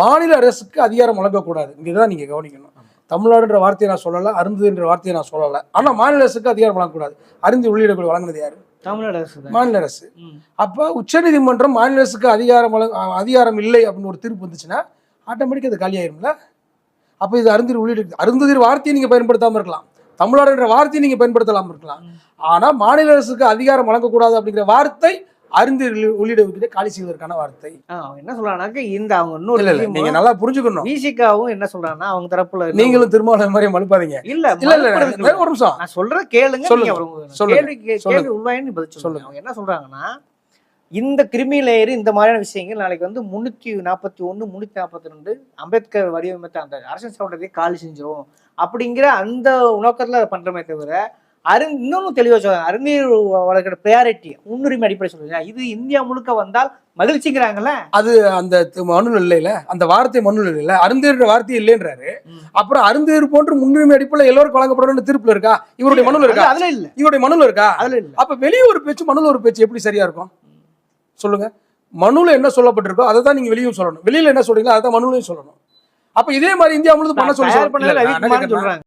மாநில அரசுக்கு அதிகாரம் வழங்கக்கூடாது. இங்கதான் நீங்க கவனிக்கணும். தமிழ்நாடுன்ற வார்த்தையை நான் சொல்லலை அருந்துன்ற வார்த்தையை நான் சொல்லலை. ஆனா மாநில அரசுக்கு அதிகாரம் வழங்கக்கூடாது. அருந்தி உள்ளிடக்கூடிய வழங்குனது யாரு? தமிழ்நாடு அரசு தான். மாநில அரசு. அப்போ உச்சநீதிமன்றம் மாநில அரசுக்கு அதிகாரம் வழங்க அதிகாரம் இல்லை அப்படின்னு ஒரு தீர்ப்பு வந்துச்சுன்னா ஆட்டோமேட்டிக்காக அது காலியாயிரும்ல அப்போ இது அருந்தீர் உள்ளிட்டு அருந்ததிர் வார்த்தையை நீங்கள் பயன்படுத்தாமல் இருக்கலாம். தமிழ்நாடுன்ற வார்த்தையை நீங்கள் பயன்படுத்தலாமல் இருக்கலாம். ஆனால் மாநில அரசுக்கு அதிகாரம் வழங்கக்கூடாது அப்படிங்கிற வார்த்தை அருந்தீர் உள்ளிட காலி செய்வதற்கான வார்த்தை என்ன சொல்றாங்கன்னாக்க இந்த அவங்க இல்ல நீங்க நல்லா புரிஞ்சுக்கணும் விசிகாவும் என்ன சொல்றாங்கன்னா அவங்க தரப்புல நீங்களும் திருமாவளவன் மாதிரி மழுப்பாதீங்க இல்ல இல்ல இல்ல ஒரு நிமிஷம் நான் சொல்றேன் கேளுங்க சொல்லுங்க. கேள்வி சொல்லுங்க. பதில். அவங்க என்ன சொல்றாங்கன்னா இந்த கிருமி லேயர் இந்த மாதிரியான விஷயங்கள் நாளைக்கு வந்து முன்னூத்தி நாற்பத்தி ஒண்ணு முன்னூத்தி நாற்பத்தி ரெண்டு அம்பேத்கர் வடிவமைத்த அந்த அரசியல் சட்டத்தை காலி செஞ்சிரும் அப்படிங்கிற அந்த நோக்கத்துல அதை பண்றமே தவிர அரு இன்னொன்னு தெளிவா சொல்றாங்க அறிஞர் வழக்கோட ப்ரையாரிட்டி முன்னுரிமை அடிப்படை சொல்றீங்க இது இந்தியா முழுக்க வந்தால் மகிழ்ச்சிங்கிறாங்கல்ல? அந்த தி- மனுல இல்லைல அந்த வார்த்தை மனுல இல்லைல்ல அருந்தேர் வார்த்தை இல்லைன்றாரு. அப்புறம் அருந்தேர் போன்று முன்னுரிமை அடிப்படையில் எல்லோருக்கும் வழங்கப்படணும்னு தீர்ப்புல இருக்கா? இவருடைய மனுல இருக்கா? அதுல இல்ல. இவருடைய மனுல இருக்கா? அதுல இல்ல. அப்ப வெளியே ஒரு பேச்சு மனுல ஒரு பேச்சு எப்படி சரியா இருக்கும்? சொல்லுங்க. மனுல என்ன சொல்லப்பட்டிருக்கோ அதை தான் நீங்க வெளியும் சொல்லணும். வெளியில என்ன சொல்றீங்களோ அதை தான் மனுலையும் சொல்லணும். அப்ப இதே மாதிரி இந்தியா முழுது பண்ண சொல்லி சொல்றாங்க.